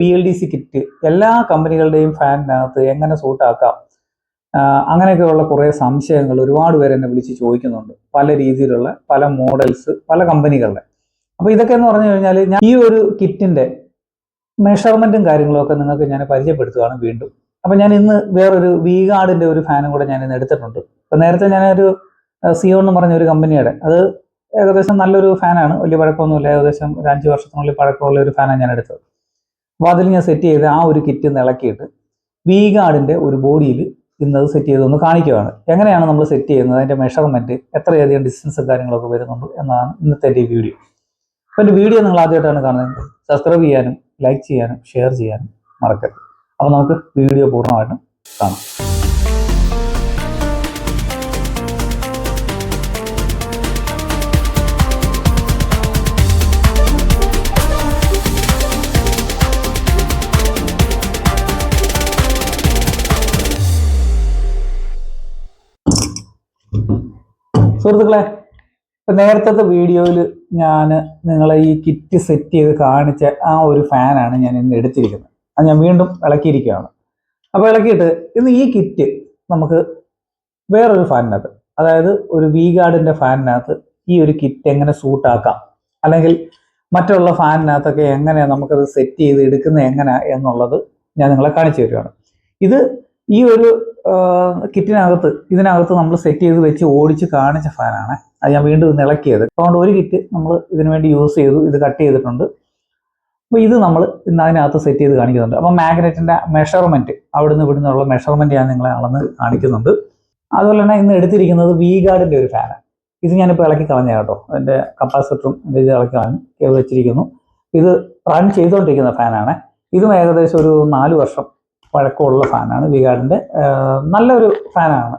P L D C kit എല്ലാ കമ്പനികളുടെയും ഫാനിനകത്ത് എങ്ങനെ സൂട്ടാക്കാം അങ്ങനെയൊക്കെയുള്ള കുറേ സംശയങ്ങൾ ഒരുപാട് പേര് എന്നെ വിളിച്ച് ചോദിക്കുന്നുണ്ട്. പല രീതിയിലുള്ള പല മോഡൽസ് പല കമ്പനികളുടെ. അപ്പോൾ ഇതൊക്കെ എന്ന് പറഞ്ഞു കഴിഞ്ഞാൽ ഞാൻ ഈ ഒരു കിറ്റിന്റെ മെഷർമെന്റും കാര്യങ്ങളും ഒക്കെ നിങ്ങൾക്ക് ഞാൻ പരിചയപ്പെടുത്തുകയാണ് വീണ്ടും. അപ്പോൾ ഞാൻ ഇന്ന് വേറൊരു വി ഗാർഡിന്റെ ഒരു ഫാനും കൂടെ ഞാൻ ഇന്ന് എടുത്തിട്ടുണ്ട്. അപ്പോൾ നേരത്തെ ഞാനൊരു സിയോ എന്ന് പറഞ്ഞ ഒരു കമ്പനിയുടെ അത് ഏകദേശം നല്ലൊരു ഫാനാണ്. വലിയ പഴക്കമൊന്നുമില്ല. ഏകദേശം ഒരു അഞ്ച് വർഷത്തിനുള്ളിൽ പഴക്കമുള്ള ഒരു ഫാനാണ് ഞാൻ എടുത്തത്. അപ്പോൾ അതിൽ ഞാൻ സെറ്റ് ചെയ്ത് ആ ഒരു കിറ്റ് ഒന്ന് ഇളക്കിയിട്ട് വി ഗാർഡിന്റെ ഒരു ബോഡിയിൽ ഇന്നത് സെറ്റ് ചെയ്തൊന്ന് കാണിക്കുകയാണ് എങ്ങനെയാണ് നമ്മൾ സെറ്റ് ചെയ്യുന്നത്? അതിന്റെ മെഷർമെന്റ് എത്രയധികം ഡിസ്റ്റൻസ് കാര്യങ്ങളൊക്കെ വരുന്നുണ്ട് എന്നതാണ് ഇന്നത്തെ എന്റെ വീഡിയോ അപ്പോൾ എന്റെ വീഡിയോ നിങ്ങൾ ആദ്യമായിട്ടാണ് കാണുന്നത്. സബ്സ്ക്രൈബ് ചെയ്യാനും ലൈക്ക് ചെയ്യാനും ഷെയർ ചെയ്യാനും മറക്കരുത്. അപ്പോൾ നമുക്ക് വീഡിയോ പൂർണമായിട്ടും കാണാം. സുഹൃത്തുക്കളെ ഇപ്പൊ നേരത്തെ വീഡിയോയിൽ ഞാൻ നിങ്ങളെ ഈ കിറ്റ് സെറ്റ് ചെയ്ത് കാണിച്ച ആ ഒരു ഫാനാണ് ഞാൻ ഇന്ന് എടുത്തിരിക്കുന്നത്. അത് ഞാൻ വീണ്ടും ഇളക്കിയിരിക്കുകയാണ്. അപ്പോൾ ഇളക്കിയിട്ട് ഇന്ന് ഈ കിറ്റ് നമുക്ക് വേറൊരു ഫാനിനകത്ത് അതായത് ഒരു വി ഗാർഡിന്റെ ഫാനിനകത്ത് ഈ ഒരു കിറ്റ് എങ്ങനെ സൂട്ടാക്കാം അല്ലെങ്കിൽ മറ്റുള്ള ഫാനിനകത്തൊക്കെ എങ്ങനെയാണ് നമുക്കത് സെറ്റ് ചെയ്ത് എടുക്കുന്നത് എങ്ങനെ എന്നുള്ളത് ഞാൻ നിങ്ങളെ കാണിച്ചു തരികയാണ്. ഇത് ഈ ഒരു കിറ്റിനകത്ത് ഇതിനകത്ത് നമ്മൾ സെറ്റ് ചെയ്ത് വെച്ച് ഓടിച്ച് കാണിച്ച ഫാനാണ്. അത് ഞാൻ വീണ്ടും ഇത് ഇളക്കിയത്. അതുകൊണ്ട് ഒരു കിറ്റ് നമ്മൾ ഇതിനു വേണ്ടി യൂസ് ചെയ്തു ഇത് കട്ട് ചെയ്തിട്ടുണ്ട്. അപ്പോൾ ഇത് നമ്മൾ ഇന്ന് അതിനകത്ത് സെറ്റ് ചെയ്ത് കാണിക്കുന്നുണ്ട്. അപ്പോൾ മാഗ്നറ്റിന്റെ മെഷർമെന്റ് അവിടുന്ന് ഇവിടുന്നുള്ള മെഷർമെന്റ് ഞാൻ നിങ്ങളെ അളന്ന് കാണിക്കുന്നുണ്ട്. അതുപോലെ തന്നെ ഇന്ന് എടുത്തിരിക്കുന്നത് വി ഗാർഡിന്റെ ഒരു ഫാനാണ് ഇത് ഞാനിപ്പോൾ ഇളക്കി കളഞ്ഞ കേട്ടോ. അതിന്റെ കപ്പാസിറ്ററും ഇത് ഇളക്കി കളഞ്ഞ് വെച്ചിരിക്കുന്നു. ഇത് റൺ ചെയ്തുകൊണ്ടിരിക്കുന്ന ഫാനാണ് ഇതും ഏകദേശം ഒരു നാല് വർഷം പഴക്കമുള്ള ഫാനാണ് വികാടിന്റെ നല്ലൊരു ഫാനാണ്.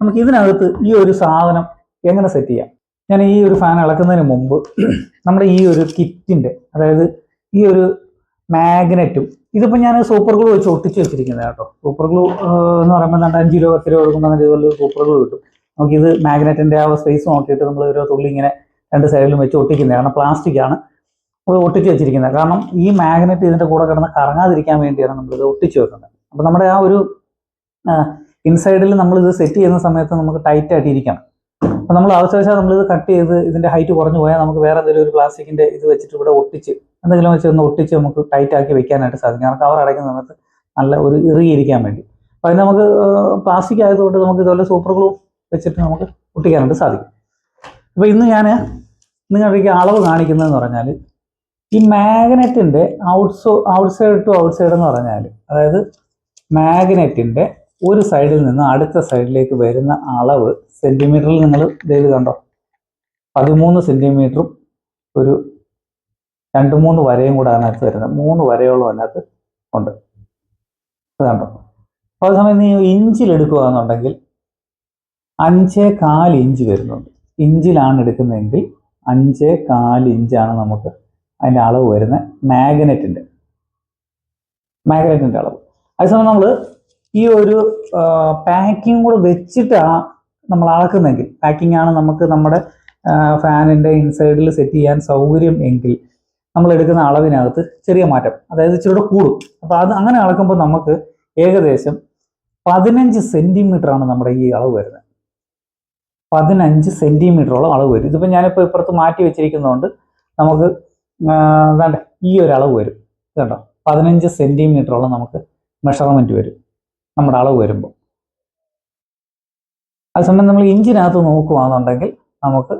നമുക്ക് ഇതിനകത്ത് ഈ ഒരു സാധനം എങ്ങനെ സെറ്റ് ചെയ്യാം? ഞാൻ ഈ ഒരു ഫാൻ ഇളക്കുന്നതിന് മുമ്പ് നമ്മുടെ ഈ ഒരു കിറ്റിന്റെ അതായത് ഈ ഒരു മാഗ്നറ്റും ഇതിപ്പോൾ ഞാൻ സൂപ്പർ ഗ്ലൂ വെച്ച് ഒട്ടിച്ച് വെച്ചിരിക്കുന്നത് കേട്ടോ. സൂപ്പർ ഗ്ലൂ എന്ന് പറയുമ്പോൾ രണ്ട് അഞ്ച് രൂപ പത്ത് രൂപ കൊടുക്കുമ്പോൾ ഇതുപോലെ സൂപ്പർ ഗ്ലൂ കിട്ടും. നമുക്കിത് മാഗ്നറ്റിന്റെ ആ സ്പേസ് നോക്കിയിട്ട് നമ്മൾ ഓരോ തുള്ളി ഇങ്ങനെ രണ്ട് സൈഡിലും വെച്ച് ഒട്ടിക്കുന്നത് കാരണം പ്ലാസ്റ്റിക് ആണ് ഒട്ടിച്ച് വെച്ചിരിക്കുന്നത്. കാരണം ഈ മാഗ്നറ്റ് ഇതിന്റെ കൂടെ കിടന്ന് കറങ്ങാതിരിക്കാൻ വേണ്ടിയാണ് നമ്മളിത് ഒട്ടിച്ച് വെക്കുന്നത്. അപ്പോൾ നമ്മുടെ ആ ഒരു ഇൻസൈഡിൽ നമ്മൾ ഇത് സെറ്റ് ചെയ്യുന്ന സമയത്ത് നമുക്ക് ടൈറ്റ് ആയിട്ട് ഇരിക്കണം. അപ്പോൾ നമ്മൾ ആവശ്യവശാൽ നമ്മളിത് കട്ട് ചെയ്ത് ഇതിന്റെ ഹൈറ്റ് കുറഞ്ഞു പോയാൽ നമുക്ക് വേറെ എന്തെങ്കിലും ഒരു പ്ലാസ്റ്റിക്കിന്റെ ഇത് വെച്ചിട്ട് ഇവിടെ ഒട്ടിച്ച് എന്തെങ്കിലും വെച്ച് ഒന്ന് ഒട്ടിച്ച് നമുക്ക് ടൈറ്റ് ആക്കി വെക്കാനായിട്ട് സാധിക്കും. കാരണം കവർ അടയ്ക്കുന്ന സമയത്ത് നല്ല ഒരു ഇറുകിയിരിക്കാൻ വേണ്ടി. അപ്പോൾ അതിന് നമുക്ക് പ്ലാസ്റ്റിക് ആയതുകൊണ്ട് നമുക്ക് ഇതുപോലെ സൂപ്പർ ഗ്ലൂ വെച്ചിട്ട് നമുക്ക് ഒട്ടിക്കാനായിട്ട് സാധിക്കും. അപ്പോൾ ഇന്ന് ഞാൻ നിങ്ങളുടെ അളവ് കാണിക്കുന്നതെന്ന് പറഞ്ഞാൽ ഈ മാഗ്നറ്റിന്റെ ഔട്ട്സോ ഔട്ട്സൈഡ് ടു ഔട്ട്സൈഡ് എന്ന് പറഞ്ഞാൽ അതായത് മാഗ്നറ്റിന്റെ ഒരു സൈഡിൽ നിന്ന് അടുത്ത സൈഡിലേക്ക് വരുന്ന അളവ് സെന്റിമീറ്ററിൽ നിങ്ങൾ ഇത് കണ്ടോ? പതിമൂന്ന് സെന്റിമീറ്ററും ഒരു രണ്ട് മൂന്ന് വരയും കൂടെ അതിനകത്ത് വരുന്നത്. മൂന്ന് വരയോളം അതിനകത്ത് ഉണ്ട്. കണ്ടോ? അപ്പോൾ അതേസമയം നീ ഇഞ്ചിൽ എടുക്കുകയാണെന്നുണ്ടെങ്കിൽ അഞ്ചേ കാൽ ഇഞ്ച് വരുന്നുണ്ട്. ഇഞ്ചിലാണ് എടുക്കുന്നതെങ്കിൽ അഞ്ചേ കാൽ ഇഞ്ചാണ് നമുക്ക് അതിന്റെ അളവ് വരുന്ന മാഗ്നറ്റിന്റെ മാഗ്നറ്റിന്റെ അളവ്. അതേസമയം നമ്മൾ ഈ ഒരു പാക്കിംഗ് കൂടെ വെച്ചിട്ടാണ് നമ്മൾ അളക്കുന്നെങ്കിൽ പാക്കിംഗ് ആണ് നമുക്ക് നമ്മുടെ ഫാനിന്റെ ഇൻസൈഡിൽ സെറ്റ് ചെയ്യാൻ സൗകര്യം എങ്കിൽ നമ്മൾ എടുക്കുന്ന അളവിനകത്ത് ചെറിയ മാറ്റം അതായത് ഇച്ചിരി കൂടും അപ്പോൾ അത് അങ്ങനെ അളക്കുമ്പോൾ നമുക്ക് ഏകദേശം പതിനഞ്ച് ആണ് നമ്മുടെ ഈ അളവ് വരുന്നത്. പതിനഞ്ച് സെന്റിമീറ്ററോളം അളവ് വരും. ഇതിപ്പോൾ ഞാനിപ്പോൾ ഇപ്പുറത്ത് മാറ്റി വെച്ചിരിക്കുന്നതുകൊണ്ട് നമുക്ക് വേണ്ട ഈ ഒരു അളവ് വരും. കേട്ടോ പതിനഞ്ച് സെന്റിമീറ്ററോളം നമുക്ക് മെഷർമെന്റ് വരും നമ്മുടെ അളവ് വരുമ്പോൾ. അതേസമയം നമ്മൾ ഇഞ്ചിനകത്ത് നോക്കുകയാണെന്നുണ്ടെങ്കിൽ നമുക്ക്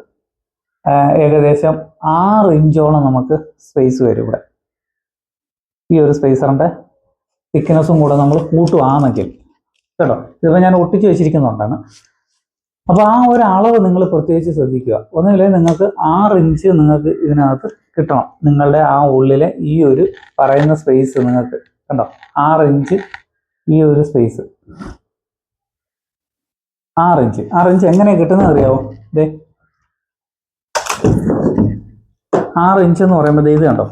ഏകദേശം ആറ് ഇഞ്ചോളം നമുക്ക് സ്പേസ് വരും ഇവിടെ. ഈ ഒരു സ്പേസറിന്റെ തിക്നെസ്സും കൂടെ നമ്മൾ കൂട്ടുകയാണെങ്കിൽ കേട്ടോ ഇതിപ്പോൾ ഞാൻ ഒട്ടിച്ച് വെച്ചിരിക്കുന്നതുകൊണ്ടാണ്. അപ്പോൾ ആ ഒരു അളവ് നിങ്ങൾ പ്രത്യേകിച്ച് ശ്രദ്ധിക്കുക. ഒന്നുകിൽ നിങ്ങൾക്ക് ആറ് ഇഞ്ച് നിങ്ങൾക്ക് ഇതിനകത്ത് കിട്ടണം. നിങ്ങളുടെ ആ ഉള്ളിലെ ഈ ഒരു പറയുന്ന സ്പേസ് നിങ്ങൾക്ക് കണ്ടോ? ആറ് ഇഞ്ച് ഈ ഒരു സ്പേസ് ആറ് ഇഞ്ച്. ആറ് ഇഞ്ച് എങ്ങനെ കിട്ടുന്നത് അറിയാവോ? ഇതേ ആറ് ഇഞ്ച് എന്ന് പറയുമ്പോൾ ഇത് കണ്ടോ?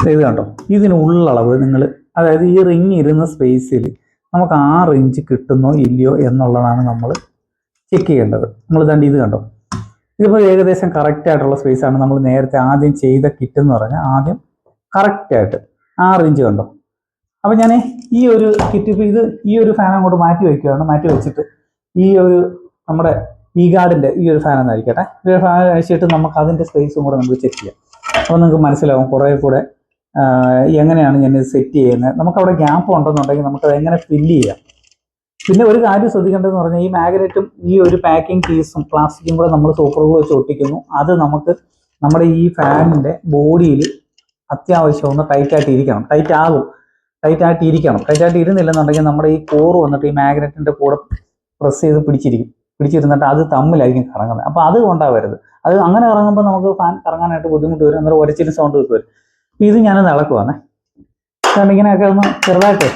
ഇത് കണ്ടോ? ഇതിനുള്ള അളവ് നിങ്ങൾ അതായത് ഈ റിങ് ഇരുന്ന സ്പേസിൽ നമുക്ക് ആറ് ഇഞ്ച് കിട്ടുന്നോ ഇല്ലയോ എന്നുള്ളതാണ് നമ്മൾ ചെക്ക് ചെയ്യേണ്ടത്. നമ്മൾ ദണ്ട് ഇത് കണ്ടോ? ഇതിപ്പോൾ ഏകദേശം കറക്റ്റ് ആയിട്ടുള്ള സ്പേസ് ആണ്. നമ്മൾ നേരത്തെ ആദ്യം ചെയ്ത കിറ്റ് എന്ന് പറഞ്ഞാൽ ആദ്യം കറക്റ്റ് ആയിട്ട് ആറ് ഇഞ്ച് കണ്ടോ? അപ്പം ഞാൻ ഈ ഒരു കിറ്റ് ഇപ്പോൾ ഇത് ഈ ഒരു ഫാൻ അങ്ങോട്ട് മാറ്റി വയ്ക്കുകയാണ് മാറ്റി വെച്ചിട്ട് ഈ ഒരു നമ്മുടെ ഈ ഗാർഡിന്റെ ഈ ഒരു ഫാൻ എന്നായിരിക്കട്ടെ ഈ ഒരു ഫാൻ അഴിച്ചിട്ട് നമുക്ക് അതിന്റെ സ്പേസും കൂടെ നമുക്ക് ചെക്ക് ചെയ്യാം. അപ്പോൾ നിങ്ങൾക്ക് മനസ്സിലാവും കുറേ കൂടെ ആ, എങ്ങനെയാണ് ഞാൻ ഇത് സെറ്റ് ചെയ്യുന്നത്? നമുക്ക് അവിടെ ഗ്യാപ്പ് ഉണ്ടെന്നുണ്ടെങ്കിൽ നമുക്കത് എങ്ങനെ ഫില്ല് ചെയ്യാം? പിന്നെ ഒരു കാര്യം ശ്രദ്ധിക്കേണ്ടതെന്ന് പറഞ്ഞാൽ ഈ മാഗ്നറ്റും ഈ ഒരു പാക്കിംഗ് പീസും പ്ലാസ്റ്റിക്കും കൂടെ നമ്മൾ സൂപ്പർ ഗ്ലൂ വെച്ച് ഒട്ടിക്കുന്നു. അത് നമുക്ക് നമ്മുടെ ഈ ഫാനിന്റെ ബോഡിയിൽ അത്യാവശ്യം ഒന്ന് ടൈറ്റ് ആയിട്ട് ഇരിക്കണം. ടൈറ്റ് ആകും ടൈറ്റ് ആയിട്ട് ഇരിക്കണം. ടൈറ്റ് ആയിട്ട് ഇരുന്നില്ലെന്നുണ്ടെങ്കിൽ നമ്മുടെ ഈ കോറ് വന്നിട്ട് ഈ മാഗ്നറ്റിന്റെ കൂടെ പ്രസ് ചെയ്ത് പിടിച്ചിരിക്കും. പിടിച്ചിരുന്നിട്ട് അത് തമ്മിലായിരിക്കും കറങ്ങുന്നത്. അപ്പോൾ അത് കൊണ്ടാവരുത് അത് അങ്ങനെ കറങ്ങുമ്പോൾ നമുക്ക് ഫാൻ കറങ്ങാനായിട്ട് ബുദ്ധിമുട്ട് വരും. അന്നേരം ഒരച്ചിന് സൗണ്ട് അപ്പോൾ ഇത് ഞാനൊന്ന് ഇളക്കുവാണേ കാരണം ഇങ്ങനെയൊക്കെ ഒന്ന് ചെറുതായിട്ട്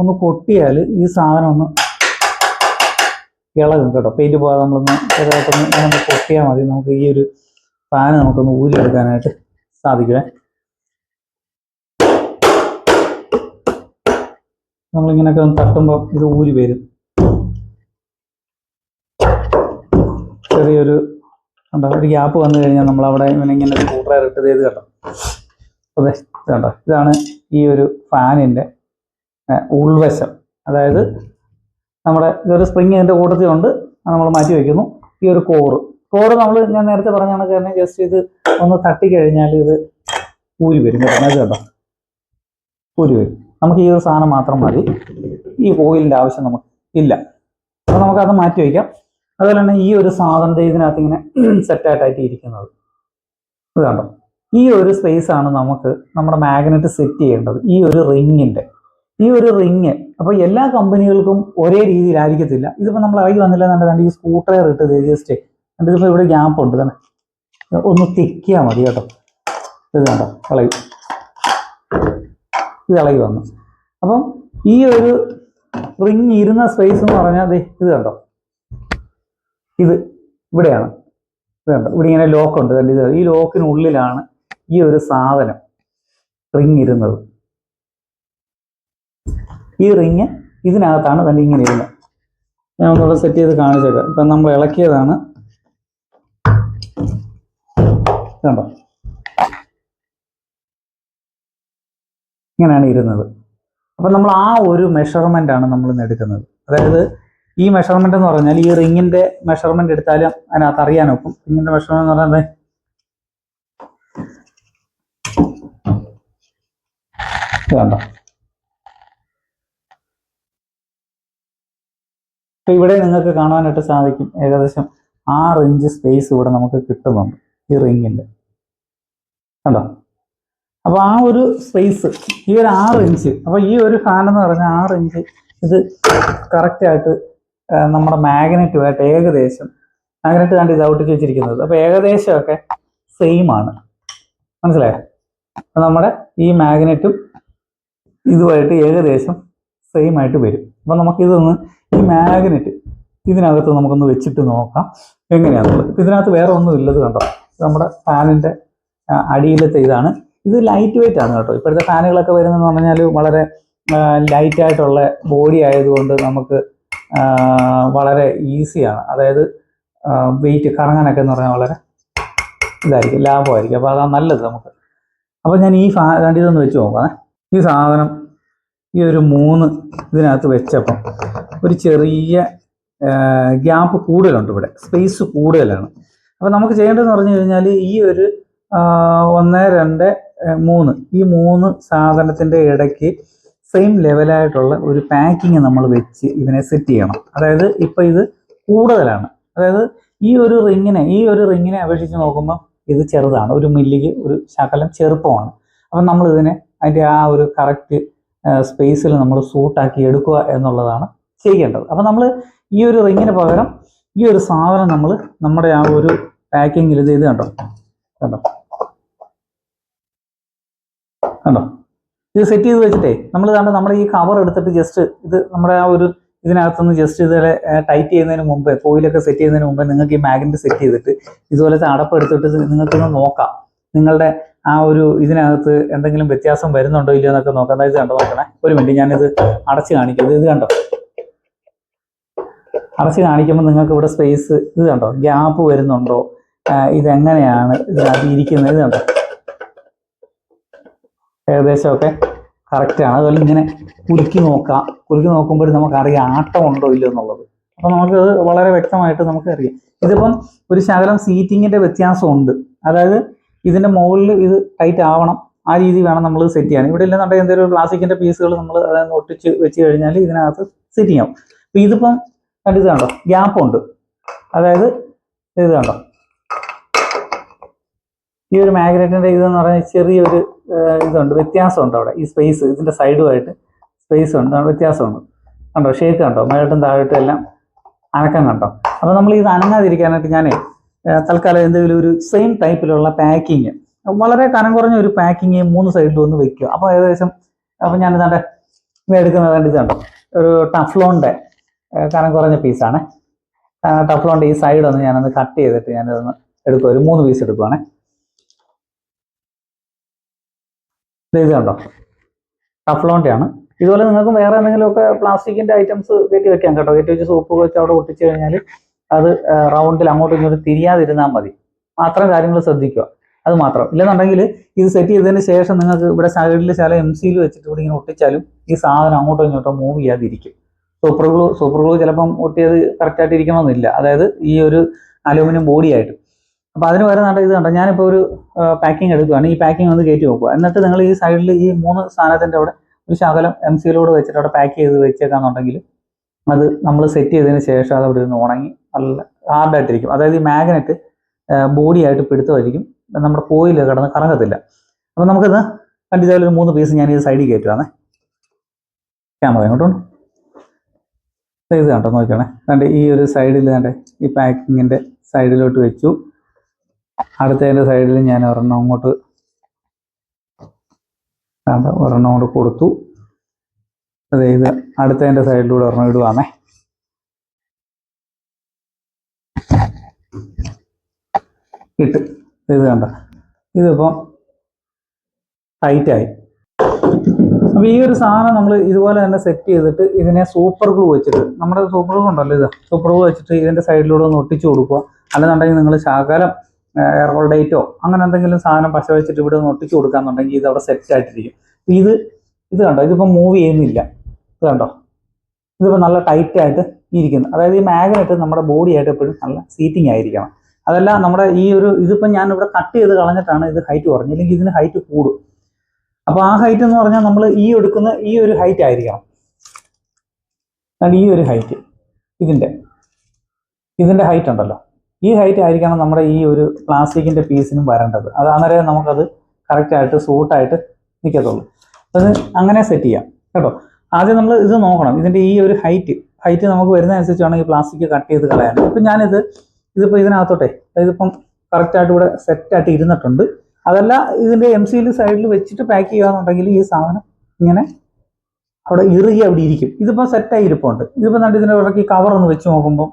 ഒന്ന് കൊട്ടിയാൽ ഈ സാധനം ഒന്ന് ഇളകും കേട്ടോ. പെയിന്റ് പോകാതെ നമ്മളൊന്ന് ചെറുതായിട്ടൊന്ന് ഇങ്ങനെ ഒന്ന് കൊട്ടിയാൽ മതി. നമുക്ക് ഈ ഒരു ഫാൻ നമുക്കൊന്ന് ഊരിയെടുക്കാനായിട്ട് സാധിക്കുമേ നമ്മളിങ്ങനെയൊക്കെ ഒന്ന് തട്ടുമ്പോൾ ഇത് ഊരി വരും. ചെറിയൊരു എന്താ ഒരു ഗ്യാപ്പ് വന്നു കഴിഞ്ഞാൽ നമ്മളവിടെ ഒരു കൂട്ടറയർ ഇട്ട് ചെയ്ത് കേട്ടോ. അതെ ഇത് ഇതാണ് ഈ ഒരു ഫാനിന്റെ ഉൾവശം. അതായത് നമ്മുടെ ഇതൊരു സ്പ്രിങ് ഇതിന്റെ കൂട്ടത്തിൽ ഉണ്ട് നമ്മൾ മാറ്റി വെക്കുന്നു. ഈ ഒരു കോറ്. കോറ് നമ്മൾ ഞാൻ നേരത്തെ പറഞ്ഞ കണക്ക് തന്നെ ജസ്റ്റ് ഇത് ഒന്ന് തട്ടി കഴിഞ്ഞാൽ ഇത് ഊരി വരും കേട്ടോ. കേട്ടോ ഊരി വരും. നമുക്ക് ഈ ഒരു സാധനം മാത്രം മതി. ഈ ഓയിലിന്റെ ആവശ്യം നമുക്ക് ഇല്ല. അപ്പോൾ നമുക്കത് മാറ്റി വയ്ക്കാം അതുപോലെ തന്നെ ഈ ഒരു സാധനത്തെ ഇതിനകത്ത് ഇങ്ങനെ സെറ്റായിട്ടായിട്ട് ഇരിക്കുന്നത്. ഇത് കണ്ടോ? ഈ ഒരു സ്പേസ് ആണ് നമുക്ക് നമ്മുടെ മാഗ്നറ്റ് സെറ്റ് ചെയ്യേണ്ടത്. ഈ ഒരു റിങ്ങിന്റെ ഈ ഒരു റിങ് അപ്പോൾ എല്ലാ കമ്പനികൾക്കും ഒരേ രീതിയിലായിരിക്കത്തില്ല. ഇതിപ്പോൾ നമ്മൾ ഇറങ്ങി വന്നില്ല എന്നുണ്ടെങ്കിൽ ഈ സ്കൂട്ടർ ഇട്ട് ജസ്റ്റ് ഇതിപ്പോൾ ഇവിടെ ഗ്യാപ്പ് ഉണ്ട്. തന്നെ ഒന്ന് തിക്കിയാൽ മതി കേട്ടോ. ഇത് കണ്ടോ? ഇളകി. ഇത് ഇളകി വന്നു. അപ്പം ഈ ഒരു റിങ് ഇരുന്ന സ്പേസ് എന്ന് പറഞ്ഞാൽ അതെ ഇത് കണ്ടോ? ഇത് ഇവിടെയാണ്. ഇത് കണ്ടോ? ഇവിടെ ഇങ്ങനെ ലോക്ക് ഉണ്ട്. ഈ ലോക്കിനുള്ളിലാണ് ഈ ഒരു സാധനം റിങ് ഇരുന്നത്. ഈ റിങ് ഇതിനകത്താണ് തന്നെ ഇങ്ങനെ ഇരുന്നത്. ഞാൻ ഒന്നുകൂടെ സെറ്റ് ചെയ്ത് കാണിച്ചേക്കാം. ഇപ്പം നമ്മൾ ഇളക്കിയതാണ്. കണ്ടോ? ഇങ്ങനെയാണ് ഇരുന്നത്. അപ്പം നമ്മൾ ആ ഒരു മെഷർമെന്റ് ആണ് നമ്മൾ ഇന്ന് എടുക്കുന്നത്. അതായത് ഈ മെഷർമെന്റ് എന്ന് പറഞ്ഞാൽ ഈ റിങ്ങിന്റെ മെഷർമെന്റ് എടുത്താലും അതിനകത്ത് അറിയാനൊക്കും റിങ്ങിന്റെ മെഷർമെന്റ് എന്ന് പറയുന്നത് ഇത് കണ്ടോ? അപ്പൊ ഇവിടെ നിങ്ങൾക്ക് കാണാനായിട്ട് സാധിക്കും ഏകദേശം ആറ് ഇഞ്ച് സ്പേസ് ഇവിടെ നമുക്ക് കിട്ടുന്നുണ്ട് ഈ റിങ്ങിന്റെ കണ്ടോ? അപ്പൊ ആ ഒരു സ്പേസ് ഈ ഒരു ആറ് ഇഞ്ച് അപ്പൊ ഈ ഒരു ഫാൻ എന്ന് പറഞ്ഞാൽ ആറ് ഇഞ്ച് ഇത് കറക്റ്റ് ആയിട്ട് നമ്മുടെ മാഗ്നറ്റുമായിട്ട് ഏകദേശം മാഗ്നറ്റ് കണ്ട് ഇത് ഔട്ടിച്ച് വെച്ചിരിക്കുന്നത്. അപ്പൊ ഏകദേശമൊക്കെ സെയിം ആണ്. മനസ്സിലായോ? അപ്പൊ നമ്മുടെ ഈ മാഗ്നറ്റും ഇതുമായിട്ട് ഏകദേശം സെയിം ആയിട്ട് വരും. അപ്പം നമുക്കിതൊന്ന് ഈ മാഗ്നറ്റ് ഇതിനകത്ത് നമുക്കൊന്ന് വെച്ചിട്ട് നോക്കാം. എങ്ങനെയാണെന്നുള്ളത് ഇപ്പം ഇതിനകത്ത് വേറെ ഒന്നും ഇല്ലത് കണ്ടോ? നമ്മുടെ ഫാനിന്റെ അടിയിലത്തെ ഇതാണ്. ഇത് ലൈറ്റ് വെയിറ്റ് ആണ് കേട്ടോ. ഇപ്പോഴത്തെ ഫാനുകളൊക്കെ വരുന്നതെന്ന് പറഞ്ഞാൽ വളരെ ലൈറ്റ് ആയിട്ടുള്ള ബോഡി ആയതുകൊണ്ട് നമുക്ക് വളരെ ഈസിയാണ് അതായത് വെയിറ്റ് കറങ്ങാനൊക്കെ എന്ന് പറഞ്ഞാൽ വളരെ ഇതായിരിക്കും ലാഭമായിരിക്കും. അപ്പോൾ അതാണ് നല്ലത് നമുക്ക്. അപ്പോൾ ഞാൻ ഈ ഫാ രണ്ട് ഇതൊന്ന് വെച്ച് നോക്കാം ഈ സാധനം ഈ ഒരു മൂന്ന് ഇതിനകത്ത് വെച്ചപ്പം ഒരു ചെറിയ ഗ്യാപ്പ് കൂടുതലുണ്ട് ഇവിടെ. സ്പേസ് കൂടുതലാണ്. അപ്പോൾ നമുക്ക് ചെയ്യേണ്ടതെന്ന് പറഞ്ഞു കഴിഞ്ഞാൽ ഈ ഒരു ഒന്ന് രണ്ട് മൂന്ന്. ഈ മൂന്ന് സാധനത്തിന്റെ ഇടയ്ക്ക് സെയിം ലെവലായിട്ടുള്ള ഒരു പാക്കിങ് നമ്മൾ വെച്ച് ഇതിനെ സെറ്റ് ചെയ്യണം. അതായത് ഇപ്പം ഇത് കൂടുതലാണ്. അതായത് ഈ ഒരു റിങ്ങിനെ ഈ ഒരു റിങ്ങിനെ അപേക്ഷിച്ച് നോക്കുമ്പോൾ ഇത് ചെറുതാണ്. ഒരു മില്ലിക്ക് ഒരു ശകലം ചെറുപ്പമാണ്. അപ്പം നമ്മൾ ഇതിനെ അതിന്റെ ആ ഒരു കറക്റ്റ് സ്പേസിൽ നമ്മൾ സൂട്ടാക്കി എടുക്കുക എന്നുള്ളതാണ് ചെയ്യേണ്ടത്. അപ്പം നമ്മൾ ഈ ഒരു റിങ്ങിന് പകരം ഈ ഒരു സാധനം നമ്മൾ നമ്മുടെ ആ ഒരു പാക്കിങ്ങിൽ ചെയ്ത് കണ്ടോ? കണ്ടോ? കണ്ടോ? ഇത് സെറ്റ് ചെയ്ത് വെച്ചിട്ടേ നമ്മൾ കണ്ട് നമ്മുടെ ഈ കവർ എടുത്തിട്ട് ജസ്റ്റ് ഇത് നമ്മുടെ ആ ഒരു ഇതിനകത്തുനിന്ന് ജസ്റ്റ് ഇതുപോലെ ടൈറ്റ് ചെയ്യുന്നതിന് മുമ്പ് കോയിലൊക്കെ സെറ്റ് ചെയ്യുന്നതിന് മുമ്പ് നിങ്ങൾക്ക് ഈ മാഗ്നറ്റ് സെറ്റ് ചെയ്തിട്ട് ഇതുപോലത്തെ അടപ്പ് എടുത്തിട്ട് നിങ്ങൾക്കൊന്ന് നോക്കാം. നിങ്ങളുടെ ആ ഒരു ഇതിനകത്ത് എന്തെങ്കിലും വ്യത്യാസം വരുന്നുണ്ടോ ഇല്ലയോ എന്നൊക്കെ നോക്കാം. ഇത് കണ്ടോ നോക്കണേ. ഒരു മിനിറ്റ് ഞാനിത് അടച്ച് കാണിക്കാം. ഇത് കണ്ടോ? അടച്ച് കാണിക്കുമ്പോൾ നിങ്ങൾക്ക് ഇവിടെ സ്പേസ് ഇത് കണ്ടോ? ഗ്യാപ്പ് വരുന്നുണ്ടോ? ഇതെങ്ങനെയാണ് ഇതിനകത്ത് ഇരിക്കുന്നത്? കണ്ടോ? ഏകദേശമൊക്കെ കറക്റ്റാണ് അതുപോലെ ഇങ്ങനെ കുലുക്കി നോക്കാം. കുലുക്കി നോക്കുമ്പോൾ നമുക്കറിയാം ആട്ടം ഉണ്ടോ ഇല്ലയോ എന്നുള്ളത്. അപ്പോൾ നമുക്ക് വളരെ വ്യക്തമായിട്ട് നമുക്ക് അറിയാം. ഇതിപ്പം ഒരു ശകലം സീറ്റിങ്ങിന്റെ വ്യത്യാസമുണ്ട്. അതായത് ഇതിന്റെ മുകളിൽ ഇത് ടൈറ്റ് ആവണം. ആ രീതി വേണം നമ്മൾ സെറ്റ് ചെയ്യാൻ. ഇവിടെ ഇല്ലെന്നുണ്ടെങ്കിൽ എന്തെങ്കിലും പ്ലാസ്റ്റിക്കിന്റെ പീസുകൾ നമ്മൾ അതായത് ഒട്ടിച്ച് വെച്ച് കഴിഞ്ഞാൽ ഇതിനകത്ത് സെറ്റ് ചെയ്യാം. അപ്പം ഇതിപ്പം കണ്ടിത് കണ്ടോ? ഗ്യാപ്പുണ്ട് അതായത് ഇത് കണ്ടോ? ഈ ഒരു മാഗ്നറ്റിന്റെ ഇതെന്ന് പറഞ്ഞാൽ ചെറിയൊരു ഇതുണ്ട്. വ്യത്യാസമുണ്ട് അവിടെ. ഈ സ്പേസ് ഇതിന്റെ സൈഡുമായിട്ട് സ്പേസ് ഉണ്ട്. വ്യത്യാസമുണ്ട്. കണ്ടോ? ഷേക്ക് കണ്ടോ? മേട്ടും താഴോട്ടും എല്ലാം അനക്കം കണ്ടോ? അപ്പം നമ്മൾ ഇത് അനങ്ങാതിരിക്കാനായിട്ട് ഞാൻ തൽക്കാലം എന്തെങ്കിലും ഒരു സെയിം ടൈപ്പിലുള്ള പാക്കിങ് വളരെ കനം കുറഞ്ഞ ഒരു പാക്കിങ് മൂന്ന് സൈഡിൽ ഒന്ന് വെക്കുക. അപ്പോൾ ഏകദേശം അപ്പം ഞാൻ ഇതാണ്ട് ഇത് എടുക്കുന്നത് ഇത് കണ്ടോ? ഒരു ടഫ്ലോണിന്റെ കനം കുറഞ്ഞ പീസാണ് ടഫ്ലോണിന്റെ ഈ സൈഡ് ഒന്ന് ഞാനൊന്ന് കട്ട് ചെയ്തിട്ട് ഞാനതൊന്ന് എടുക്കുക ഒരു മൂന്ന് പീസ് എടുക്കുവാണേ. ഇത് കണ്ടോ? ടഫ്ലോണിന്റെ ആണ് ഇതുപോലെ നിങ്ങൾക്ക് വേറെ എന്തെങ്കിലുമൊക്കെ പ്ലാസ്റ്റിക്കിന്റെ ഐറ്റംസ് കയറ്റി വെക്കാം കേട്ടോ. കയറ്റി വെച്ച് സോപ്പ് വെച്ച് അവിടെ ഒട്ടിച്ച് കഴിഞ്ഞാൽ അത് റൗണ്ടിൽ അങ്ങോട്ടും ഇങ്ങോട്ടും തിരിയാതിരുന്നാൽ മതി. മാത്രം കാര്യങ്ങൾ ശ്രദ്ധിക്കുക. അത് മാത്രം. ഇല്ലെന്നുണ്ടെങ്കിൽ ഇത് സെറ്റ് ചെയ്തതിന് ശേഷം നിങ്ങൾക്ക് ഇവിടെ സൈഡിൽ ചില എം സിയിൽ വെച്ചിട്ട് ഇവിടെ ഇങ്ങനെ ഒട്ടിച്ചാലും ഈ സാധനം അങ്ങോട്ടോ ഇങ്ങോട്ടോ മൂവ് ചെയ്യാതിരിക്കും. സൂപ്പർ ഗ്ലൂ സൂപ്പർ ഗ്ലൂ ചിലപ്പം ഒട്ടിയത് കറക്റ്റായിട്ട് ഇരിക്കണമെന്നില്ല. അതായത് ഈ ഒരു അലൂമിനിയം ബോഡി ആയിട്ട്. അപ്പോൾ അതിന് വേറെ നല്ല ഇത് കണ്ടോ? ഞാനിപ്പോൾ ഒരു പാക്കിംഗ് എടുക്കുകയാണ് ഈ പാക്കിംഗ് ഒന്ന് കയറ്റി നോക്കുക എന്നിട്ട് നിങ്ങൾ ഈ സൈഡിൽ ഈ മൂന്ന് സാധനത്തിന്റെ അവിടെ ഒരു ശകലം എം സിയിലൂടെ വെച്ചിട്ട് അവിടെ പാക്ക് ചെയ്ത് വെച്ചേക്കാന്നുണ്ടെങ്കിൽ അത് നമ്മൾ സെറ്റ് ചെയ്തതിന് ശേഷം അത് അവിടെ നിന്ന് ഉണങ്ങി നല്ല ഹാർഡായിട്ടിരിക്കും അതായത് ഈ മാഗ്നറ്റ് ബോഡിയായിട്ട് പിടുത്തമായിരിക്കും. നമ്മുടെ കോയിൽ കിടന്ന് കറങ്ങത്തില്ല. അപ്പം നമുക്കിത് കണ്ടിച്ചാൽ ഒരു മൂന്ന് പീസ് ഞാൻ ഈ സൈഡിൽ കയറ്റുവാണേ. ക്യാമറ ഇങ്ങോട്ട് ഇത് കണ്ടോ നോക്കണേ കണ്ട് ഈ ഒരു സൈഡിൽ കണ്ടേ ഈ പാക്കിങ്ങിന്റെ സൈഡിലോട്ട് വെച്ചു. അടുത്തതിന്റെ സൈഡിൽ ഞാൻ ഒരെണ്ണം അങ്ങോട്ട് കണ്ടോ ഒരെണ്ണം അങ്ങോട്ട് കൊടുത്തു. അതായത് അടുത്തതിന്റെ സൈഡിലൂടെ ഒരെണ്ണം ഇടുവാന്നേ ഇട്ട് ഇത് കണ്ട? ഇതിപ്പം ടൈറ്റായി അപ്പൊ ഈ ഒരു സാധനം നമ്മൾ ഇതുപോലെ തന്നെ സെറ്റ് ചെയ്തിട്ട് ഇതിനെ സൂപ്പർ ഗ്ലൂ വെച്ചിട്ട് നമ്മുടെ സൂപ്പർ ഗ്ലൂ ഉണ്ടല്ലോ ഇത്. സൂപ്പർ ഗ്ലൂ വെച്ചിട്ട് ഇതിന്റെ സൈഡിലൂടെ ഒന്ന് ഒട്ടിച്ചു കൊടുക്കുക. അല്ലെന്നുണ്ടെങ്കിൽ നിങ്ങൾ ശകലം എയർഹോൾ ഡേറ്റോ അങ്ങനെ എന്തെങ്കിലും സാധനം പശ വെച്ചിട്ട് ഇവിടെ ഒന്ന് ഒട്ടിച്ചു കൊടുക്കാന്നുണ്ടെങ്കിൽ ഇത് അവിടെ സെറ്റ് ആയിട്ടിരിക്കും. ഇത് ഇത് കണ്ടോ? ഇതിപ്പോ മൂവ് ചെയ്യുന്നില്ല. ഇത് കണ്ടോ? ഇതിപ്പോ നല്ല ടൈറ്റായിട്ട് ഇരിക്കുന്നു. അതായത് ഈ മാഗ്നറ്റ് നമ്മുടെ ബോഡി ആയിട്ട് എപ്പോഴും നല്ല സീറ്റിംഗ് ആയിരിക്കണം. അതല്ല നമ്മുടെ ഈ ഒരു ഇതിപ്പോൾ ഞാൻ ഇവിടെ കട്ട് ചെയ്ത് കളഞ്ഞിട്ടാണ് ഇത് ഹൈറ്റ് കുറഞ്ഞത്. ഇല്ലെങ്കിൽ ഇതിന് ഹൈറ്റ് കൂടും. അപ്പോൾ ആ ഹൈറ്റ് എന്ന് പറഞ്ഞാൽ നമ്മൾ ഈ എടുക്കുന്ന ഈ ഒരു ഹൈറ്റ് ആയിരിക്കണം. അതായത് ഈ ഒരു ഹൈറ്റ് ഇതിന്റെ ഇതിന്റെ ഹൈറ്റ് ഉണ്ടല്ലോ. ഈ ഹൈറ്റ് ആയിരിക്കണം നമ്മുടെ ഈ ഒരു പ്ലാസ്റ്റിക്കിന്റെ പീസിനും വരേണ്ടത്. അത് അന്നേരം നമുക്കത് കറക്റ്റായിട്ട് സൂട്ടായിട്ട് നിൽക്കത്തുള്ളൂ അത് അങ്ങനെ സെറ്റ് ചെയ്യാം. കേട്ടോ? ആദ്യം നമ്മൾ ഇത് നോക്കണം. ഇതിന്റെ ഈ ഒരു ഹൈറ്റ് ഹൈറ്റ് നമുക്ക് വരുന്നതനുസരിച്ചാണ് ഈ പ്ലാസ്റ്റിക് കട്ട് ചെയ്ത് കളയാൻ. ഇപ്പം ഞാനിത് ഇതിപ്പോൾ ഇതിനകത്തോട്ടെ ഇപ്പം കറക്റ്റായിട്ട് ഇവിടെ സെറ്റായിട്ട് ഇരുന്നിട്ടുണ്ട്. അതല്ല ഇതിന്റെ എം സിയിൽ സൈഡിൽ വെച്ചിട്ട് പാക്ക് ചെയ്യുകയാണെന്നുണ്ടെങ്കിൽ ഈ സാധനം ഇങ്ങനെ അവിടെ ഇറുകി അവിടെ ഇരിക്കും. ഇതിപ്പോൾ സെറ്റായി ഇരിപ്പുണ്ട്. ഇതിപ്പോൾ നല്ല ഇതിന്റെ ഇടയ്ക്ക് കവർ ഒന്ന് വെച്ച് നോക്കുമ്പോൾ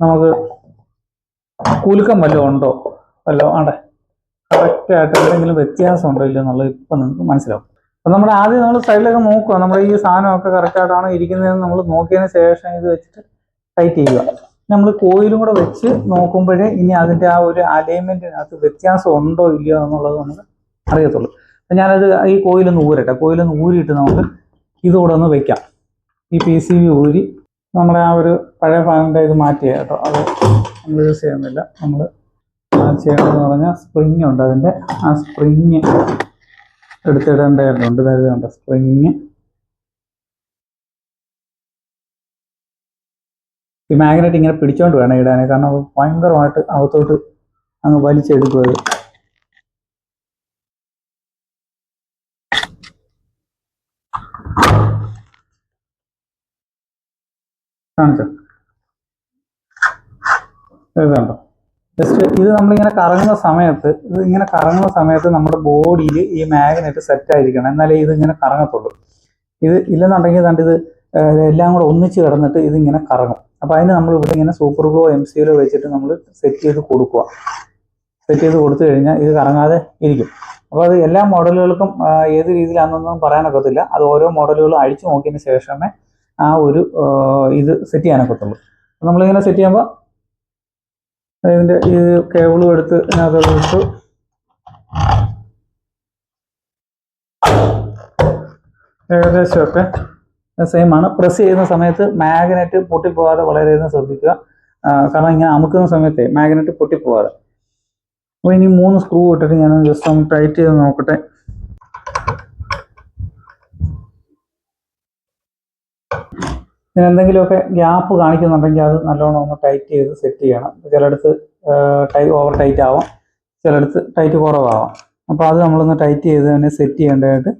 നമുക്ക് കുലുക്കം വല്ലതും ഉണ്ടോ? വല്ലോ ആണ്ടെ? കറക്റ്റായിട്ട് എന്തെങ്കിലും വ്യത്യാസം ഉണ്ടോ ഇല്ലയോ എന്നുള്ളത് ഇപ്പം നിങ്ങൾക്ക് മനസ്സിലാവും. അപ്പം നമ്മൾ ആദ്യം നമ്മൾ സൈഡിലൊക്കെ നോക്കുക. നമ്മുടെ ഈ സാധനമൊക്കെ കറക്റ്റായിട്ടാണോ ഇരിക്കുന്നതെന്ന് നമ്മൾ നോക്കിയതിന് ശേഷം ഇത് വെച്ചിട്ട് ടൈറ്റ് ചെയ്യുക. നമ്മൾ കോയിലും കൂടെ വെച്ച് നോക്കുമ്പോഴേ ഇനി അതിന്റെ ആ ഒരു അലൈൻമെന്റിനകത്ത് വ്യത്യാസം ഉണ്ടോ ഇല്ലയോ എന്നുള്ളത് നമുക്ക് അറിയത്തുള്ളൂ. അപ്പം ഞാനത് ഈ കോയിലൊന്ന് ഊരട്ടെ. കോയിലൊന്ന് ഊരിയിട്ട് നമുക്ക് ഇതുകൂടെ ഒന്ന് വെക്കാം. ഈ പി സി ബി ഊരി നമ്മുടെ ആ ഒരു പഴയ ഫാനിന്റെ ഇത് മാറ്റിയ കേട്ടോ. അത് നമ്മൾ യൂസ് ചെയ്യുന്നില്ല. നമ്മൾ ചെയ്യേണ്ടതെന്ന് പറഞ്ഞാൽ സ്പ്രിങ് ഉണ്ട് അതിന്റെ ആ സ്പ്രിങ് എടുത്തിടേണ്ടതുണ്ട്. ഉണ്ട് സ്പ്രിങ് ഈ മാഗ്നറ്റ് ഇങ്ങനെ പിടിച്ചോണ്ട് വേണം ഇടാൻ കാരണം ഭയങ്കരമായിട്ട് അകത്തോട്ട് അങ്ങ് വലിച്ചെടുക്കുന്നത് ജസ്റ്റ് ഇത് നമ്മളിങ്ങനെ കറങ്ങുന്ന സമയത്ത് ഇത് ഇങ്ങനെ കറങ്ങുന്ന സമയത്ത് നമ്മുടെ ബോഡിയിൽ ഈ മാഗ്നറ്റ് സെറ്റ് ആയിരിക്കണം. എന്നാലേ ഇത് ഇങ്ങനെ കറങ്ങത്തുള്ളൂ. ഇത് ഇല്ലെന്നുണ്ടെങ്കിൽ കണ്ട് ഇത് എല്ലാം കൂടെ ഒന്നിച്ച് കിടന്നിട്ട് ഇതിങ്ങനെ കറങ്ങും. അപ്പോൾ അതിന് നമ്മൾ ഇവിടെ ഇങ്ങനെ സൂപ്പർ ഗ്ലോ എം സി സിയിലോ വെച്ചിട്ട് നമ്മൾ സെറ്റ് ചെയ്ത് കൊടുക്കുക. സെറ്റ് ചെയ്ത് കൊടുത്തു കഴിഞ്ഞാൽ ഇത് കറങ്ങാതെ ഇരിക്കും. അപ്പോൾ അത് എല്ലാ മോഡലുകൾക്കും ഏത് രീതിയിലാണെന്നൊന്നും പറയാനൊക്കത്തില്ല. അത് ഓരോ മോഡലുകളും അഴിച്ചു നോക്കിയതിന് ശേഷമേ ആ ഒരു ഇത് സെറ്റ് ചെയ്യാനൊക്കത്തുള്ളൂ. നമ്മളിങ്ങനെ സെറ്റ് ചെയ്യുമ്പോൾ ഇതിന്റെ ഈ കേബിളും എടുത്ത് അതിനകത്ത് ഇട്ടു. ഏകദേശമൊക്കെ സെയിം ആണ്. പ്രസ് ചെയ്യുന്ന സമയത്ത് മാഗ്നറ്റ് പൊട്ടിപ്പോകാതെ വളരെയധികം ശ്രദ്ധിക്കുക. കാരണം ഇങ്ങനെ അമുക്കുന്ന സമയത്തെ മാഗ്നറ്റ് പൊട്ടിപ്പോകാതെ അപ്പോൾ ഇനി മൂന്ന് സ്ക്രൂ ഇട്ടിട്ട് ഞാൻ ജസ്റ്റ് ഒന്ന് ടൈറ്റ് ചെയ്ത് നോക്കട്ടെ. ഇതിന് എന്തെങ്കിലുമൊക്കെ ഗ്യാപ്പ് കാണിക്കുന്നുണ്ടെങ്കിൽ അത് നല്ലോണം ഒന്ന് ടൈറ്റ് ചെയ്ത് സെറ്റ് ചെയ്യണം. ചിലയിടത്ത് ടൈ ഓവർ ടൈറ്റ് ആവാം. ചിലയിടത്ത് ടൈറ്റ് കുറവാവാം. അപ്പോൾ അത് നമ്മളൊന്ന് ടൈറ്റ് ചെയ്ത് തന്നെ സെറ്റ് ചെയ്യേണ്ടതായിട്ട്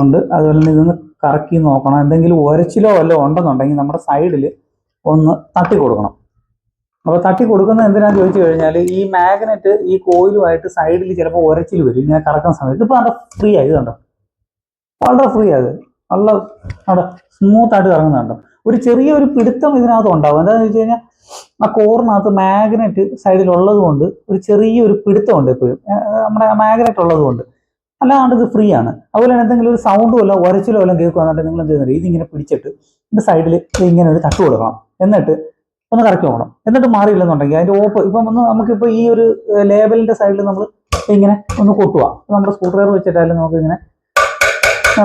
ഉണ്ട്. അതുപോലെ തന്നെ ഇതൊന്ന് കറക്കി നോക്കണം. എന്തെങ്കിലും ഒരച്ചിലോ വല്ലതും ഉണ്ടെന്നുണ്ടെങ്കിൽ നമ്മുടെ സൈഡിൽ ഒന്ന് തട്ടി കൊടുക്കണം. അപ്പോൾ തട്ടി കൊടുക്കുന്നത് എന്തിനാന്ന് ചോദിച്ചു കഴിഞ്ഞാൽ ഈ മാഗ്നറ്റ് ഈ കോയിലുമായിട്ട് സൈഡിൽ ചിലപ്പോൾ ഒരച്ചിൽ വരും. ഇങ്ങനെ കറക്കുന്ന സമയത്ത് ഇപ്പോൾ അവിടെ ഫ്രീ ആയി കണ്ടോ? വളരെ ഫ്രീ ആയത് നല്ല അവിടെ സ്മൂത്ത് ആയിട്ട് കറങ്ങുന്നുണ്ടോ ഒരു ചെറിയ ഒരു പിടുത്തം ഇതിനകത്ത് ഉണ്ടാവും. എന്താണെന്ന് വെച്ച് കഴിഞ്ഞാൽ ആ കോറിനകത്ത് മാഗ്നറ്റ് സൈഡിൽ ഉള്ളത് കൊണ്ട് ഒരു ചെറിയൊരു പിടുത്തമുണ്ട് എപ്പോഴും. നമ്മുടെ മാഗ്നറ്റ് ഉള്ളത് കൊണ്ട് അല്ലാണ്ട് ഇത് ഫ്രീ ആണ് അതുപോലെ തന്നെ എന്തെങ്കിലും ഒരു സൗണ്ട് വല്ല ഉരച്ചിലോ എല്ലാം കേൾക്കുകയാണെന്നുണ്ടെങ്കിൽ നിങ്ങൾ എന്ത് ചെയ്യുന്നത്? ഇതിങ്ങനെ പിടിച്ചിട്ട് ഇതിന്റെ സൈഡിൽ ഇങ്ങനെ ഒരു തട്ട് കൊടുക്കണം. എന്നിട്ട് ഒന്ന് കറക്കി നോക്കണം എന്നിട്ട് മാറിയില്ലെന്നുണ്ടെങ്കിൽ അതിന്റെ ഓപ്പ് ഇപ്പം ഒന്ന് നമുക്കിപ്പോൾ ഈ ഒരു ലേബലിന്റെ സൈഡിൽ നമ്മൾ ഇങ്ങനെ ഒന്ന് കൊട്ടുക. നമ്മുടെ സ്ക്രൂ ഡ്രൈവർ വെച്ചിട്ടായാലും നമുക്ക് ഇങ്ങനെ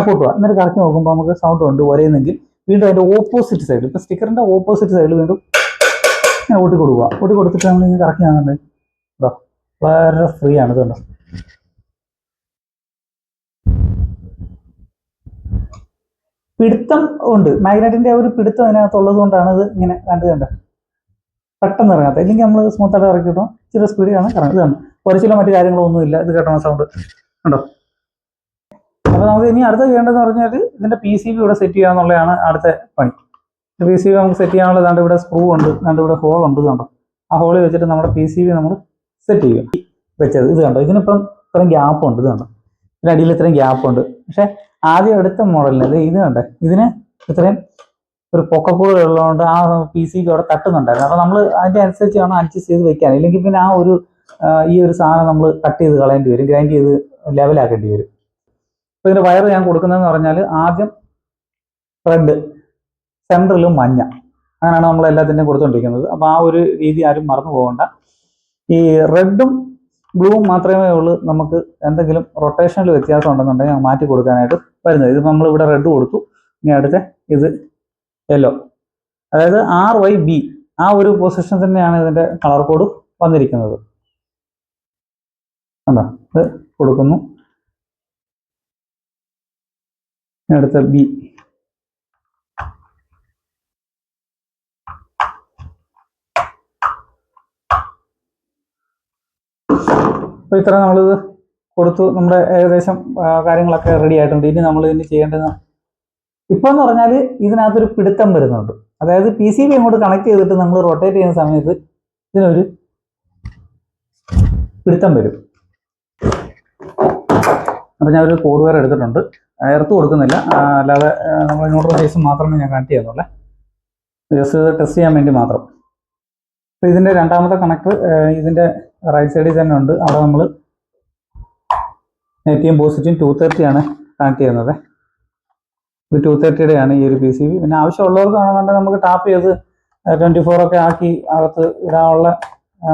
കൊട്ടുക. എന്നിട്ട് കറക്കി നോക്കുമ്പോൾ നമുക്ക് സൗണ്ട് ഉണ്ട് ഒരയുന്നെങ്കിൽ വീണ്ടും അതിന്റെ ഓപ്പോസിറ്റ് സൈഡിൽ ഇപ്പൊ സ്റ്റിക്കറിന്റെ ഓപ്പോസിറ്റ് സൈഡിൽ വീണ്ടും ഇങ്ങനെ ഊട്ടി കൊടുക്കുക ഊട്ടി കൊടുത്തിട്ട് നമ്മൾ ഇങ്ങനെ കറക്കി ആകുന്നുണ്ട് ഇതാ വളരെ ഫ്രീ ആണ് ഇതുണ്ടോ പിടുത്തം ഉണ്ട്. മാഗ്നറ്റിന്റെ ആ ഒരു പിടുത്തം അതിനകത്തുള്ളത് കൊണ്ടാണ് ഇത് ഇങ്ങനെ കണ്ടു കണ്ട? പെട്ടെന്ന് ഇറങ്ങാത്ത ഇല്ലെങ്കിൽ നമ്മൾ സ്മൂത്തായിട്ട് ഇറക്കി കിട്ടും ഇച്ചിരി സ്പീഡിലാണ് ഇറങ്ങുന്നത്. ഇതാണ് ഒരച്ചിലോ മറ്റു കാര്യങ്ങളോ ഇത് കേട്ടോ സൗണ്ട് ഉണ്ടോ അപ്പോൾ നമുക്ക് ഇനി അടുത്ത ചെയ്യേണ്ടതെന്ന് പറഞ്ഞാൽ ഇതിന്റെ പി സി ബി ഇവിടെ സെറ്റ് ചെയ്യുക എന്നുള്ളതാണ് അടുത്ത പണി. പി സി ബി നമുക്ക് സെറ്റ് ചെയ്യാനുള്ള ദാണ്ട് ഇവിടെ സ്ക്രൂ ഉണ്ട്. ദാണ്ട് ഇവിടെ ഹോൾ ഉണ്ട് കണ്ടോ? ആ ഹോളിൽ വെച്ചിട്ട് നമ്മുടെ പി സി ബി നമ്മൾ സെറ്റ് ചെയ്യുക. വെച്ചത്. ഇത് കണ്ടോ? ഇതിനിപ്പം ഇത്രയും ഗ്യാപ്പ് ഉണ്ട്. ഇത് കണ്ടോ? ഇതിന്റെ അടിയിൽ ഇത്രയും ഗ്യാപ്പ് ഉണ്ട്. പക്ഷെ ആദ്യം എടുത്ത മോഡലിന് ഇത് കണ്ടേ? ഇതിന് ഇത്രയും ഒരു പൊക്കക്കൂട് ഉള്ളതുകൊണ്ട് ആ പി സിക്ക് അവിടെ തട്ടുന്നുണ്ടായിരുന്നു. അപ്പം നമ്മൾ അതിന്റെ അനുസരിച്ച് വേണം അഡ്ജസ്റ്റ് ചെയ്ത് വെക്കാൻ. ഇല്ലെങ്കിൽ പിന്നെ ആ ഒരു ഈ ഒരു സാധനം നമ്മൾ കട്ട് ചെയ്ത് കളയേണ്ടി വരും ഗ്രൈൻഡ് ചെയ്ത് ലെവലാക്കേണ്ടി വരും. അപ്പോൾ ഇതിന്റെ വയറ് ഞാൻ കൊടുക്കുന്നതെന്ന് പറഞ്ഞാൽ ആദ്യം ഫ്രണ്ട് സെൻട്രലും മഞ്ഞ. അങ്ങനെയാണ് നമ്മൾ എല്ലാത്തിന്റെയും കൊടുത്തുകൊണ്ടിരിക്കുന്നത് അപ്പോൾ ആ ഒരു രീതി ആരും മറന്നു പോകണ്ട. ഈ റെഡും ബ്ലൂവും മാത്രമേ ഉള്ളൂ. നമുക്ക് എന്തെങ്കിലും റൊട്ടേഷനിൽ വ്യത്യാസം ഉണ്ടെന്നുണ്ടെങ്കിൽ മാറ്റി കൊടുക്കാനായിട്ട് വരുന്നത്. ഇത് നമ്മൾ ഇവിടെ റെഡ് കൊടുത്തു. ഇനി അടുത്ത ഇത് യെല്ലോ അതായത് ആർ വൈ ബി ആ ഒരു പൊസിഷൻ തന്നെയാണ് ഇതിന്റെ കളർ കോഡ് വന്നിരിക്കുന്നത്. കണ്ടോ? ഇത് കൊടുക്കുന്നു. അടുത്ത ബി അപ്പോൾ ഇത്ര നമ്മളിത് കൊടുത്തു. നമ്മുടെ ഏകദേശം കാര്യങ്ങളൊക്കെ റെഡി ആയിട്ടുണ്ട്. ഇനി നമ്മൾ ഇനി ചെയ്യേണ്ടത് ഇപ്പം എന്ന് പറഞ്ഞാൽ ഇതിനകത്തൊരു പിടുത്തം വരുന്നുണ്ട്. അതായത് പി സി ബി അങ്ങോട്ട് കണക്ട് ചെയ്തിട്ട് നമ്മൾ റൊട്ടേറ്റ് ചെയ്യുന്ന സമയത്ത് ഇതിനൊരു പിടുത്തം വരും. അപ്പം ഞാൻ ഒരു കോഡ് വയർ എടുത്തിട്ടുണ്ട്. എർത്ത് കൊടുക്കുന്നില്ല. അല്ലാതെ നമ്മൾ ന്യൂട്രൽ സൈസ് മാത്രമേ ഞാൻ കണക്ട് ചെയ്യുന്നുള്ളേ. ജസ്റ്റ് ടെസ്റ്റ് ചെയ്യാൻ വേണ്ടി മാത്രം. അപ്പോൾ ഇതിന്റെ രണ്ടാമത്തെ കണക്ട് ഇതിന്റെ റൈറ്റ് സൈഡിൽ തന്നെ ഉണ്ട്. അവിടെ നമ്മൾ നെറ്റിയും പോസിറ്റീവും ടു തേർട്ടി ആണ് കണക്ട് ചെയ്യുന്നത്. ഇത് ടു തേർട്ടിയുടെ ആണ് ഈ ഒരു പി സി ബി പിന്നെ ആവശ്യമുള്ളവർക്കാണെന്നുണ്ടെങ്കിൽ നമുക്ക് ടാപ്പ് ചെയ്ത് ട്വന്റി ഫോർ ഒക്കെ ആക്കി അകത്ത് ഇടാനുള്ള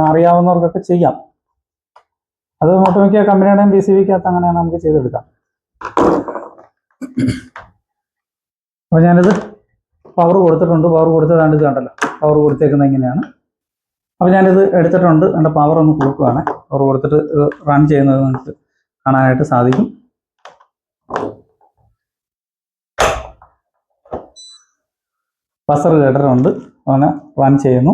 അറിയാവുന്നവർക്കൊക്കെ ചെയ്യാം. അത് ഒട്ടുമിക്ക കമ്പനിയുടെയും പി സി ബിക്കകത്ത് അങ്ങനെയാണ് നമുക്ക് ചെയ്തെടുക്കാം. അപ്പോൾ ഞാനിത് പവർ കൊടുത്തിട്ടുണ്ട്. പവർ കൊടുത്തതാണ്ട് ഇത് കണ്ടല്ലോ. പവർ കൊടുത്തേക്കുന്നത് ഇങ്ങനെയാണ്. അപ്പോൾ ഞാനിത് എടുത്തിട്ടുണ്ട്. എന്റെ പവർ ഒന്ന് കൊടുക്കുകയാണ് പവർ കൊടുത്തിട്ട് റൺ ചെയ്യുന്നത് നമുക്ക് കാണാനായിട്ട് സാധിക്കും. ബസർ കേട്ടിട്ടുണ്ട് അങ്ങനെ റൺ ചെയ്യുന്നു.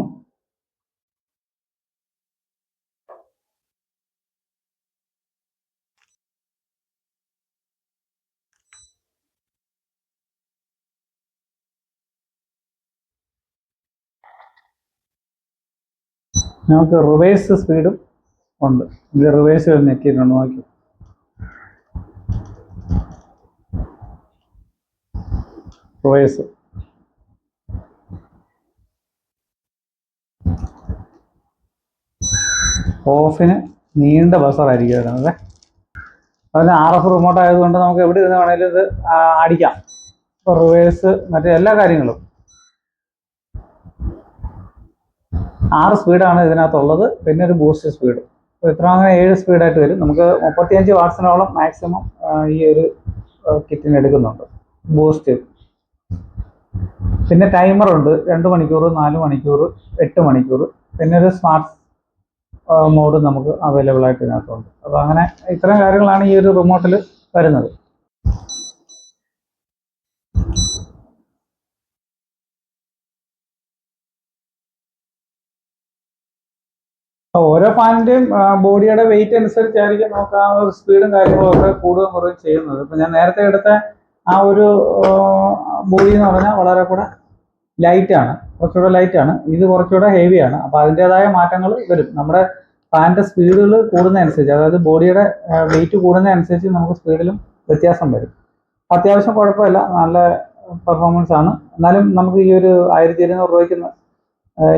നമുക്ക് റിവേഴ്സ് സ്പീഡും ഉണ്ട്. ഇത് റിവേഴ്സ് നെറ്റിയിട്ടുണ്ട്. നോക്കി. റിവേഴ്സ് ഓഫിന് നീണ്ട ബസറായിരിക്കും വരുന്നത് അതിന് ആർ എഫ് റിമോട്ട് ആയതുകൊണ്ട് നമുക്ക് എവിടെ ഇരുന്ന് വേണേലും ഇത് അടിക്കാം. റിവേഴ്സ് മറ്റേ എല്ലാ കാര്യങ്ങളും. ആറ് സ്പീഡാണ് ഇതിനകത്തുള്ളത്. പിന്നെ ഒരു ബൂസ്റ്റ് സ്പീഡ് അപ്പോൾ ഇത്ര അങ്ങനെ ഏഴ് സ്പീഡായിട്ട് വരും. നമുക്ക് മുപ്പത്തിയഞ്ച് വാട്സിനോളം മാക്സിമം ഈ ഒരു കിറ്റിന് എടുക്കുന്നുണ്ട്. ബൂസ്റ്റ് പിന്നെ ടൈമറുണ്ട് രണ്ട് മണിക്കൂർ നാല് മണിക്കൂർ എട്ട് മണിക്കൂർ. പിന്നെ ഒരു സ്മാർട്ട് മോഡ് നമുക്ക് അവൈലബിൾ ആയിട്ട് ഇതിനകത്തുണ്ട്. അപ്പോൾ അങ്ങനെ ഇത്തരം കാര്യങ്ങളാണ് ഈ ഒരു റിമോട്ടിൽ വരുന്നത് അപ്പോൾ ഓരോ പാനിന്റെയും ബോഡിയുടെ വെയിറ്റ് അനുസരിച്ചായിരിക്കും നമുക്ക് ആ ഒരു സ്പീഡും കാര്യങ്ങളും ഒക്കെ കൂടുകയും കുറയും ചെയ്യുന്നത്. ഇപ്പം ഞാൻ നേരത്തെ എടുത്ത ആ ഒരു ബോഡി എന്ന് പറഞ്ഞാൽ വളരെ കൂടെ ലൈറ്റ് ആണ്. കുറച്ചുകൂടെ ലൈറ്റ് ആണ്. ഇത് കുറച്ചുകൂടെ ഹെവിയാണ് അപ്പോൾ അതിന്റെതായ മാറ്റങ്ങൾ വരും. നമ്മുടെ ഫാനിന്റെ സ്പീഡുകൾ കൂടുന്നതനുസരിച്ച് അതായത് ബോഡിയുടെ വെയിറ്റ് കൂടുന്നതനുസരിച്ച് നമുക്ക് സ്പീഡിലും വ്യത്യാസം വരും. അത്യാവശ്യം കുഴപ്പമില്ല. നല്ല പെർഫോമൻസ് ആണ്. എന്നാലും നമുക്ക് ഈ ഒരു ആയിരത്തി ഇരുന്നൂറ് രൂപയ്ക്ക്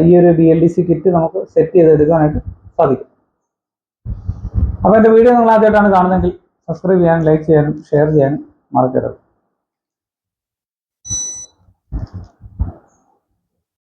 ഈ ഒരു B L D C kit നമുക്ക് സെറ്റ് ചെയ്തെടുക്കാനായിട്ട് സാധിക്കും. അപ്പോൾ എന്റെ വീഡിയോ നിങ്ങൾ ആദ്യമായിട്ടാണ് കാണുന്നതെങ്കിൽ സബ്സ്ക്രൈബ് ചെയ്യാനും ലൈക്ക് ചെയ്യാനും ഷെയർ ചെയ്യാനും മറക്കരുത്.